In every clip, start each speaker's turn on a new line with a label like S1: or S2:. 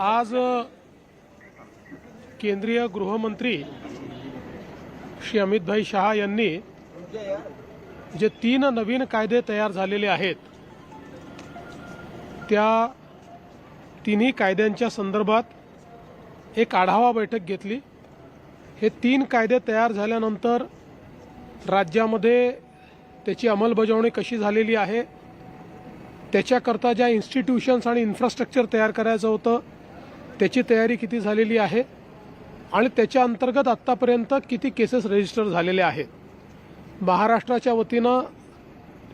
S1: आज केंद्रीय गृहमंत्री श्री अमितभाई शहा यांनी जे तीन नवीन कायदे तयार झालेले आहेत त्या तिन्ही कायद्यांच्या संदर्भात एक आढावा बैठक घेतली. हे तीन कायदे तयार झाल्यानंतर राज्यामध्ये त्याची अंमलबजावणी कशी झालेली आहे त्याच्याकरता ज्या इन्स्टिट्यूशन्स आणि इन्फ्रास्ट्रक्चर तयार करायचं होतं त्याची तयारी किती झालेली आहे आणि त्याच्या अंतर्गत आत्तापर्यंत किती केसेस रजिस्टर झालेले आहेत? महाराष्ट्राच्या वतीनं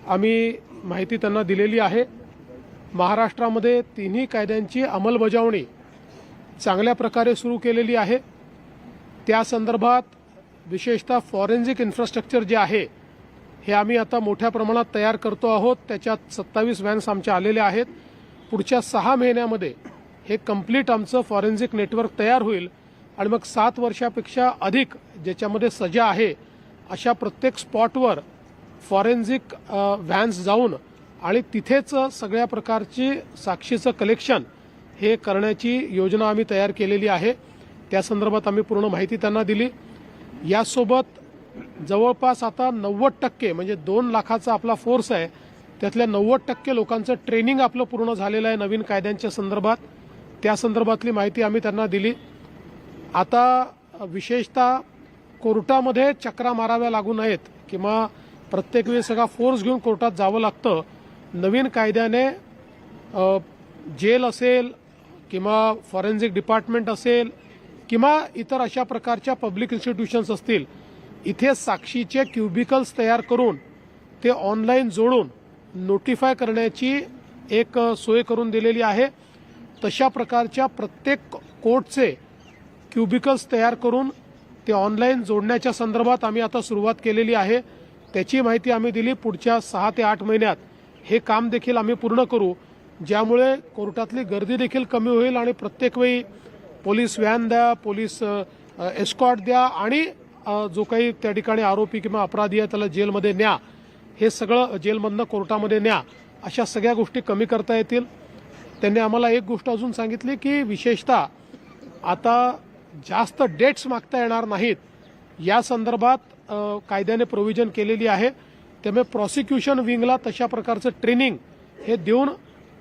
S1: आम्ही माहिती त्यांना दिलेली आहे. महाराष्ट्रामध्ये तिन्ही कायद्यांची अंमलबजावणी चांगल्या प्रकारे सुरू केलेली आहे. त्या संदर्भात विशेषतः फॉरेन्सिक इन्फ्रास्ट्रक्चर जे आहे हे आम्ही आता मोठ्या प्रमाणात तयार करतो आहोत. त्याच्यात सत्तावीस व्हॅन्स आमच्या आलेल्या आहेत. पुढच्या सहा महिन्यामध्ये हे कंप्लीट आमचं फॉरेन्सिक नेटवर्क तयार होईल आणि मग सात वर्षापेक्षा अधिक ज्याच्यामध्ये सजा आहे अशा प्रत्येक स्पॉटवर फॉरेन्सिक व्हॅन्स जाऊन आणि तिथेच सगळ्या प्रकारची साक्षीचं कलेक्शन हे करण्याची योजना आम्ही तयार केलेली आहे. त्या संदर्भात आम्ही पूर्ण माहिती त्यांना दिली. यासोबत जवळपास आता नव्वद टक्के म्हणजे दोन लाखाचा आपला फोर्स आहे त्यातल्या नव्वद टक्के लोकांचं ट्रेनिंग आपलं पूर्ण झालेलं आहे नवीन कायद्यांच्या संदर्भात. त्या संदर्भातली माहिती आम्ही त्यांना दिली. आता विशेषतः कोर्टामध्ये चक्रा माराव्या लागू नयेत किंवा प्रत्येक वेळी सगळा फोर्स घेऊन कोर्टात जावं लागतं. नवीन कायद्याने जेल असेल किंवा फॉरेन्सिक डिपार्टमेंट असेल किंवा इतर अशा प्रकारच्या पब्लिक इन्स्टिट्यूशन्स असतील इथे साक्षीचे क्युबिकल्स तयार करून ते ऑनलाईन जोडून नोटिफाय करण्याची एक सोय करून दिलेली आहे. तशा प्रकारच्या प्रत्येक कोर्टचे क्युबिकल्स तयार करून ते ऑनलाईन जोडण्याच्या संदर्भात आम्ही आता सुरुवात केलेली आहे. त्याची माहिती आम्ही दिली. पुढच्या सहा ते आठ महिन्यात हे काम देखील आम्ही पूर्ण करू. ज्यामुळे कोर्टातली गर्दी देखील कमी होईल आणि प्रत्येक वेळी पोलीस व्हॅन द्या पोलीस एस्कॉट द्या आणि जो काही त्या ठिकाणी आरोपी किंवा अपराधी आहे त्याला जेलमध्ये न्या. हे सगळं जेलमधनं कोर्टामध्ये न्या. अशा सगळ्या गोष्टी कमी करता येतील. त्यांनी आम्हाला एक गोष्ट अजून सांगितली की विशेषतः आता जास्त डेट्स मागता येणार नाहीत. या संदर्भात कायद्याने प्रोव्हिजन केलेली आहे. त्यामुळे प्रॉसिक्युशन विंगला तशा प्रकारचं ट्रेनिंग हे देऊन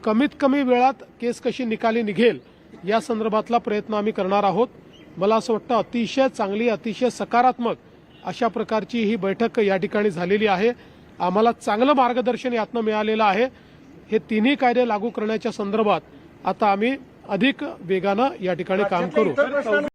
S1: कमीत कमी वेळात केस कशी निकाली निघेल या संदर्भातला प्रयत्न आम्ही करणार आहोत. मला असं वाटतं अतिशय चांगली अतिशय सकारात्मक अशा प्रकारची ही बैठक या ठिकाणी झालेली आहे. आम्हाला चांगलं मार्गदर्शन यातनं मिळालेलं आहे. हे तिन्ही कायदे लागू करण्याच्या संदर्भात आता आम्ही अधिक वेगानं या ठिकाणी काम करू.